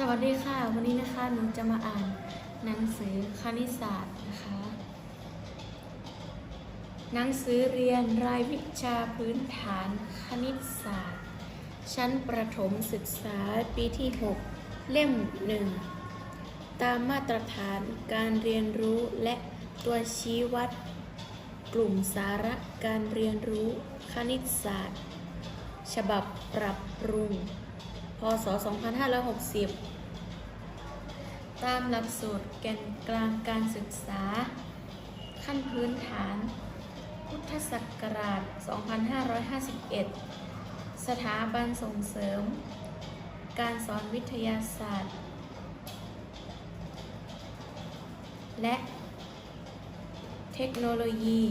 สวัสดีค่ะ วันนี้นะคะหนูจะมาอ่านหนังสือคณิตศาสตร์นะคะ หนังสือเรียนรายวิชาพื้นฐานคณิตศาสตร์ ชั้นประถมศึกษาปีที่ 6 เล่มหนึ่งตามมาตรฐานการเรียนรู้และตัวชี้วัด กลุ่มสาระการเรียนรู้คณิตศาสตร์ ฉบับปรับปรุง พศ 2560 ตามหลักสูตรแกนกลางการศึกษา ขั้นพื้นฐาน พุทธศักราช 2551 สถาบันส่งเสริม การสอนวิทยาศาสตร์ และเทคโนโลยี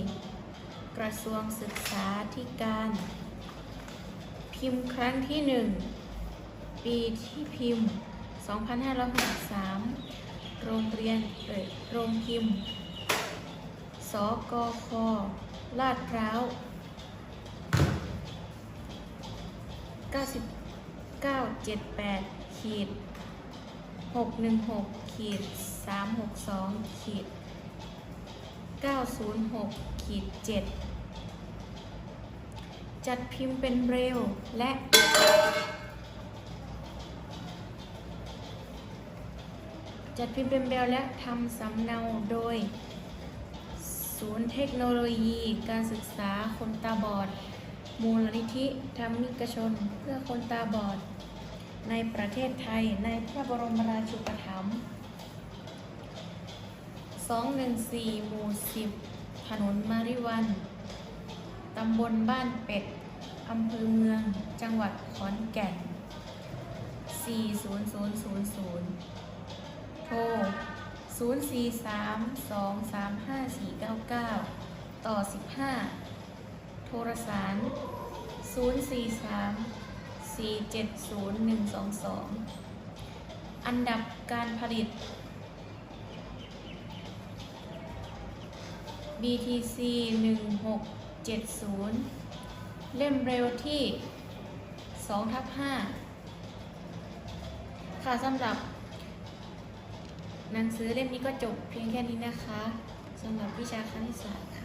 กระทรวงศึกษาธิการ พิมพ์ครั้งที่หนึ่ง ปีที่พิมพ์ 2563 โรงเรียนเอ่ยโรงพิมพ์ สกค ลาดพร้าว 9978 ขีด 616 ขีด 362 ขีด 906 ขีด 7 จัดพิมพ์เป็นเรลล์และ จัดพิมพ์เป็นเบลและทำสำเนาโดย ศูนย์เทคโนโลยีการศึกษาคนตาบอด มูลนิธิธรรมิกชนเพื่อคนตาบอด ในประเทศไทยในพระบรมราชูปถัมภ์214 หมู่ 10 ถนนมาริวัน ตำบลบ้านเป็ด อำเภอเมือง จังหวัดขอนแก่น 40000 โทร 043-235-499 ต่อ 15 โทรสาร 043-470-122 อันดับการผลิต BTC 1670 เล่มเร็วที่2ทับ5ค่ะสำหรับ หนังสือเล่มนี้ก็จบเพียงแค่นี้นะคะสำหรับวิชาคณิตศาสตร์ค่ะ